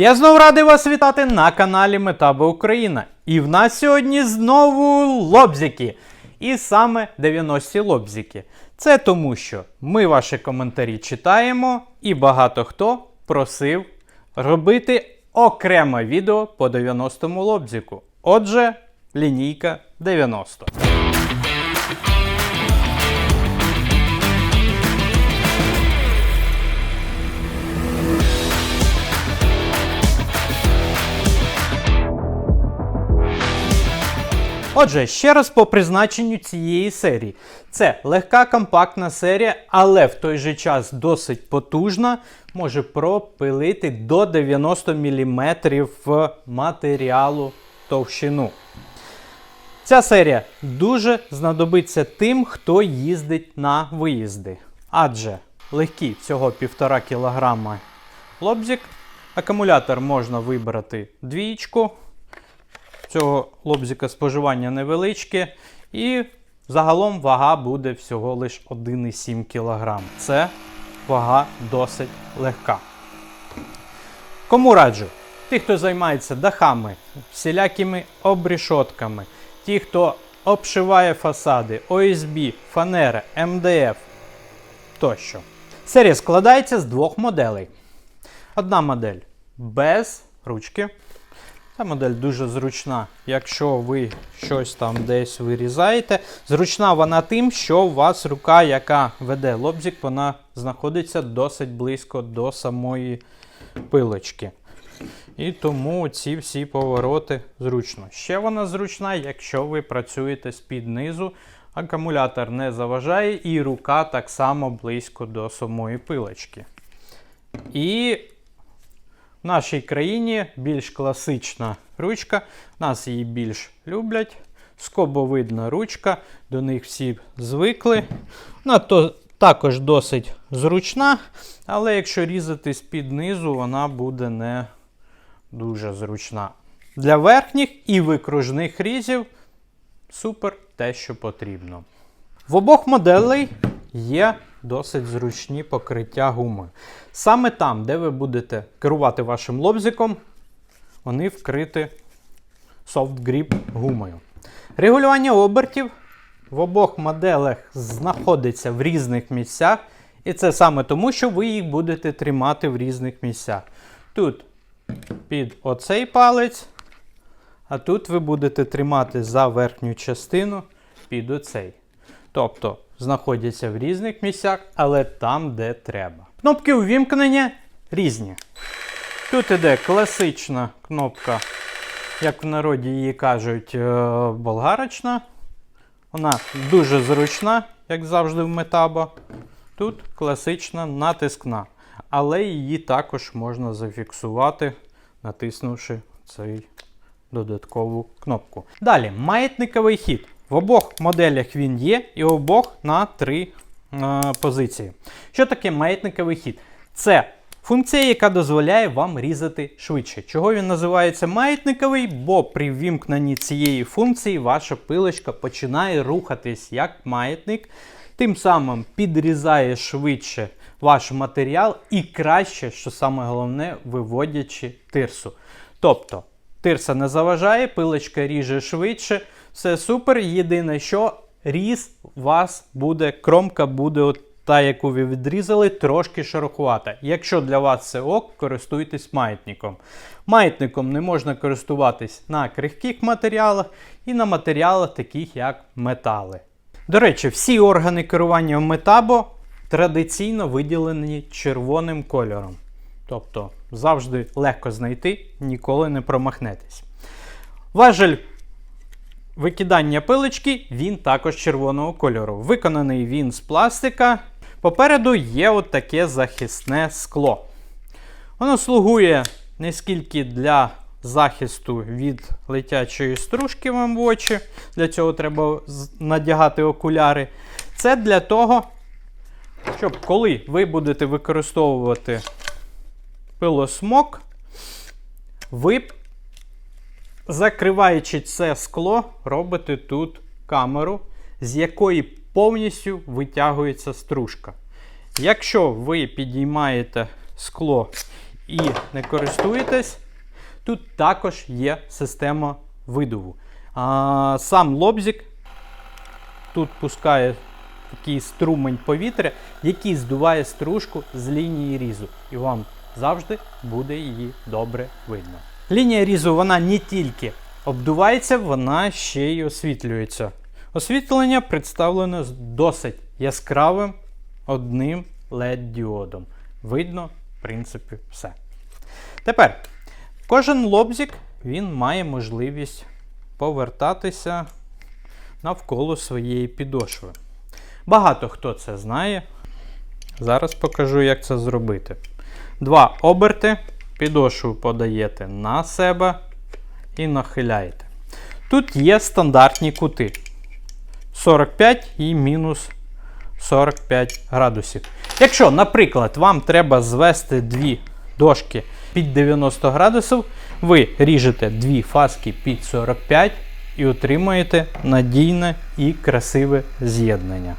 Я знову радий вас вітати на каналі Метаба Україна. І в нас сьогодні знову лобзики. І саме 90-ті лобзики. Це тому, що ми ваші коментарі читаємо, і багато хто просив робити окреме відео по 90-му лобзику. Отже, лінійка 90. Отже, ще раз по призначенню цієї серії. Це легка компактна серія, але в той же час досить потужна, може пропилити до 90 мм матеріалу товщину. Ця серія дуже знадобиться тим, хто їздить на виїзди. Адже легкі всього 1,5 кг лобзик. Акумулятор можна вибрати двічку. Цього лобзика споживання невеличке. І загалом вага буде всього лише 1,7 кг. Це вага досить легка. Кому раджу? Ті, хто займається дахами, всілякими обрішотками, ті, хто обшиває фасади, ОСБ, фанера, МДФ тощо. Серія складається з двох моделей. Одна модель без ручки. Ця модель дуже зручна, якщо ви щось там десь вирізаєте. Зручна вона тим, що у вас рука, яка веде лобзик, вона знаходиться досить близько до самої пилочки. І тому ці всі повороти зручно. Ще вона зручна, якщо ви працюєте з-під низу, акумулятор не заважає, і рука так само близько до самої пилочки. І в нашій країні більш класична ручка, нас її більш люблять. Скобовидна ручка, до них всі звикли. Вона то, також досить зручна, але якщо різати з-під низу, вона буде не дуже зручна. Для верхніх і викружних різів супер те, що потрібно. В обох моделей є досить зручні покриття гуми. Саме там, де ви будете керувати вашим лобзиком, вони вкриті soft grip гумою. Регулювання обертів в обох моделях знаходиться в різних місцях. І це саме тому, що ви їх будете тримати в різних місцях. Тут під оцей палець, а тут ви будете тримати за верхню частину під оцей. Тобто знаходяться в різних місцях, але там, де треба. Кнопки увімкнення різні. Тут іде класична кнопка, як в народі її кажуть, е, болгарочна. Вона дуже зручна, як завжди в метабо. Тут класична натискна. Але її також можна зафіксувати, натиснувши цей додаткову кнопку. Далі, маятниковий хід. В обох моделях він є, і обох на три е, позиції. Що таке маятниковий хід? Це функція, яка дозволяє вам різати швидше. Чого він називається маятниковий? Бо при вімкненні цієї функції ваша пилочка починає рухатись як маятник, тим самим підрізає швидше ваш матеріал і краще, що саме головне, виводячи тирсу. Тобто, тирса не заважає, пилочка ріже швидше. Все супер. Єдине, що різ у вас буде, кромка буде от та, яку ви відрізали, трошки шерохувата. Якщо для вас це ок, користуйтесь маятником. Маятником не можна користуватись на крихких матеріалах і на матеріалах, таких як метали. До речі, всі органи керування в метабо традиційно виділені червоним кольором. Тобто завжди легко знайти, ніколи не промахнетесь. Важель викидання пилочки, він також червоного кольору. Виконаний він з пластика. Попереду є от таке захисне скло. Воно слугує не скільки для захисту від летячої стружки вам в очі. Для цього треба надягати окуляри. Це для того, щоб коли ви будете використовувати пилосмок, ви закриваючи це скло, робите тут камеру, з якої повністю витягується стружка. Якщо ви підіймаєте скло і не користуєтесь, тут також є система видуву. А, сам лобзик тут пускає такий струмень повітря, який здуває стружку з лінії різу. І вам завжди буде її добре видно. Лінія різу вона не тільки обдувається, вона ще й освітлюється. Освітлення представлено з досить яскравим одним LED-діодом. Видно, в принципі, все. Тепер кожен лобзик він має можливість повертатися навколо своєї підошви. Багато хто це знає. Зараз покажу, як це зробити. Два оберти, підошву подаєте на себе і нахиляєте. Тут є стандартні кути 45 і мінус 45 градусів. Якщо, наприклад, вам треба звести дві дошки під 90 градусів, ви ріжете дві фаски під 45 і отримуєте надійне і красиве з'єднання.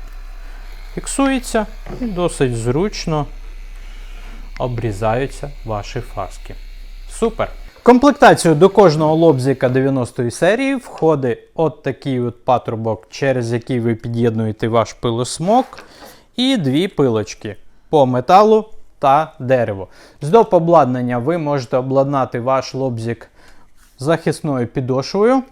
Фіксується і досить зручно обрізаються ваші фаски. Супер! Комплектацію до кожного лобзика 90-ї серії входить от такий от патрубок, через який ви під'єднуєте ваш пилосмок, і дві пилочки по металу та дереву. З доп. обладнання ви можете обладнати ваш лобзик захисною підошвою.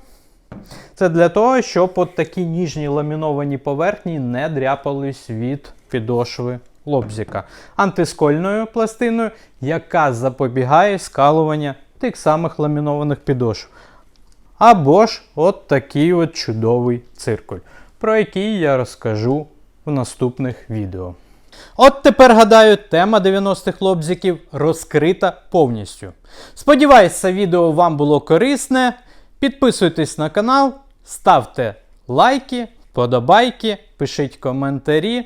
Це для того, щоб от такі ніжні ламіновані поверхні не дряпались від підошви лобзика. Антискольною пластиною, яка запобігає скалування тих самих ламінованих підошв. Або ж от такий от чудовий циркуль, про який я розкажу в наступних відео. От тепер, гадаю, тема 90-х лобзиків розкрита повністю. Сподіваюсь, це відео вам було корисне. Підписуйтесь на канал, ставте лайки, вподобайки, пишіть коментарі.